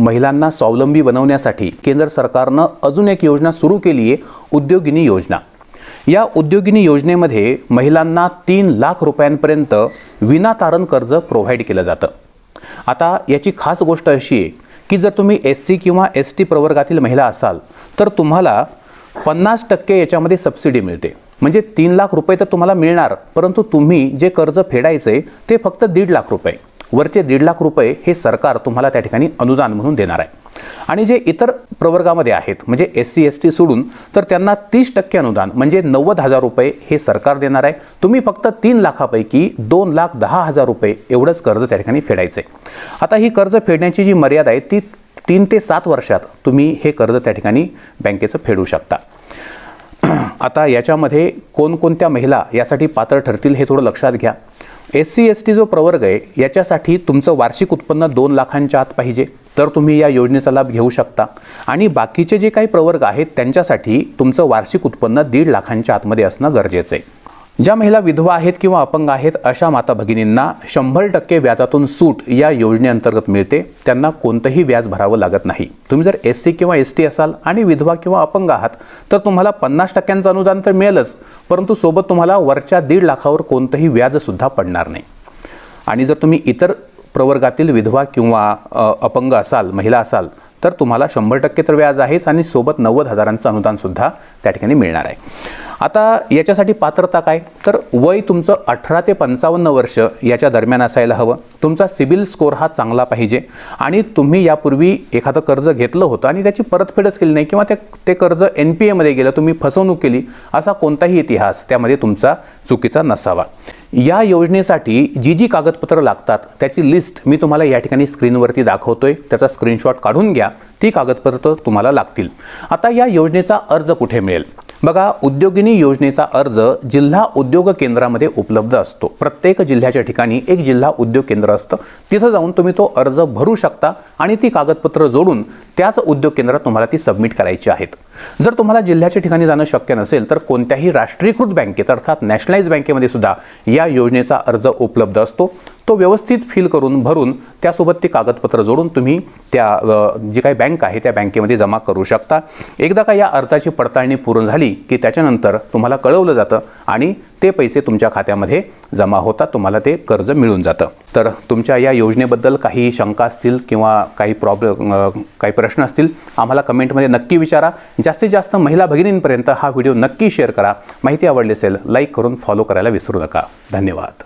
महिलांना स्वावलंबी बनवण्यासाठी केंद्र सरकारनं अजून एक योजना सुरू केली आहे उद्योगिनी योजना. या उद्योगिनी योजनेमध्ये महिलांना तीन लाख रुपयांपर्यंत विनातारण कर्ज प्रोव्हाइड केलं जातं. आता याची खास गोष्ट अशी आहे की जर तुम्ही एस सी किंवा एस टी प्रवर्गातील महिला असाल तर तुम्हाला पन्नास टक्के याच्यामध्ये सबसिडी मिळते. म्हणजे तीन लाख रुपये तर तुम्हाला मिळणार परंतु तुम्ही जे कर्ज फेडायचे ते फक्त दीड लाख रुपये. वरचे दीड लाख रुपये हे सरकार तुम्हाला त्या ठिकाणी अनुदान म्हणून देणार आहे. आणि जे इतर प्रवर्गामध्ये आहेत म्हणजे एस सी एस टी सोडून तर त्यांना तीस टक्के अनुदान म्हणजे नव्वद हजार रुपये हे सरकार देणार आहे. तुम्ही फक्त तीन लाखापैकी दोन लाख दहा हजार रुपये एवढंच कर्ज त्या ठिकाणी फेडायचं आहे आता ही कर्ज फेडण्याची जी मर्यादा आहे ती तीन ते सात वर्षात तुम्ही हे कर्ज त्या ठिकाणी बँकेचं फेडू शकता. आता याच्यामध्ये कोणकोणत्या महिला यासाठी पात्र ठरतील हे थोडं लक्षात घ्या. एस सी एस टी जो प्रवर्ग आहे याच्यासाठी तुमचं वार्षिक उत्पन्न दोन लाखांच्या आत पाहिजे. तर तुम्ही या योजनेचा लाभ घेऊ शकता. आणि बाकीचे जे काही प्रवर्ग आहेत त्यांच्यासाठी तुमचं वार्षिक उत्पन्न दीड लाखांच्या आतमध्ये असणं गरजेचं आहे. ज्या महिला विधवा आहेत किंवा अपंग आहेत अशा माता भगिनींना शंभर टक्के व्याजातून सूट या योजनेअंतर्गत मिळते. त्यांना कोणतंही व्याज भरावं लागत नाही. तुम्ही जर एस सी किंवा एस टी असाल आणि विधवा किंवा अपंग आहात तर तुम्हाला पन्नास टक्क्यांचं अनुदान तर मिळेलच परंतु सोबत तुम्हाला वरच्या दीड लाखावर कोणतंही व्याजसुद्धा पडणार नाही. आणि जर तुम्ही इतर प्रवर्गातील विधवा किंवा अपंग असाल महिला असाल तर तुम्हाला शंभर टक्के तर व्याज आहेच आणि सोबत नव्वद हजारांचं अनुदानसुद्धा त्या ठिकाणी मिळणार आहे. आता याच्यासाठी पात्रता काय? तर वय तुमचं अठरा ते पंचावन्न वर्ष याच्या दरम्यान असायला हवं. तुमचा सिबिल स्कोअर हा चांगला पाहिजे. आणि तुम्ही यापूर्वी एखादं कर्ज घेतलं होतं आणि त्याची परतफेडच केली नाही किंवा ते ते कर्ज एन पी एमध्ये गेलं तुम्ही फसवणूक केली असा कोणताही इतिहास त्यामध्ये तुमचा चुकीचा नसावा. या योजनेसाठी जी जी कागदपत्रं लागतात त्याची लिस्ट मी तुम्हाला या ठिकाणी स्क्रीनवरती दाखवतोय. त्याचा स्क्रीनशॉट काढून घ्या. ती कागदपत्रं तुम्हाला लागतील. आता या योजनेचा अर्ज कुठे मिळेल? बघा उद्योगिनी योजनेचा अर्ज जिल्हा उद्योग केंद्रामध्ये उपलब्ध असतो. प्रत्येक जिल्ह्याच्या ठिकाणी एक जिल्हा उद्योग केंद्र असतं. तिथं जाऊन तुम्ही तो अर्ज भरू शकता आणि ती कागदपत्र जोडून त्याच उद्योग केंद्रात तुम्हाला ती सबमिट करायची आहेत. जर तुम्हाला जिल्ह्याच्या ठिकाणी जाणं शक्य नसेल तर कोणत्याही राष्ट्रीयकृत बँकेत अर्थात नॅशनलाइज बँकेमध्ये सुद्धा या योजनेचा अर्ज उपलब्ध असतो. तो व्यवस्थित फिल करून भरून त्यासोबत ती कागदपत्र जोडून तुम्ही त्या जी काही बँक आहे त्या बँकेमध्ये जमा करू शकता. एकदा का या अर्जाची पडताळणी पूर्ण झाली की त्याच्यानंतर तुम्हाला कळवलं जातं आणि ते पैसे तुमच्या खात्यामध्ये जमा होतात तुम्हाला ते कर्ज मिळून जातं. तर तुमच्या या योजनेबद्दल काही शंका असतील किंवा काही प्रॉब्लेम काही प्रश्न असतील आम्हाला कमेंटमध्ये नक्की विचारा. जास्तीत जास्त महिला भगिनींपर्यंत हा व्हिडिओ नक्की शेअर करा. माहिती आवडली असेल लाईक करून फॉलो करायला विसरू नका. धन्यवाद.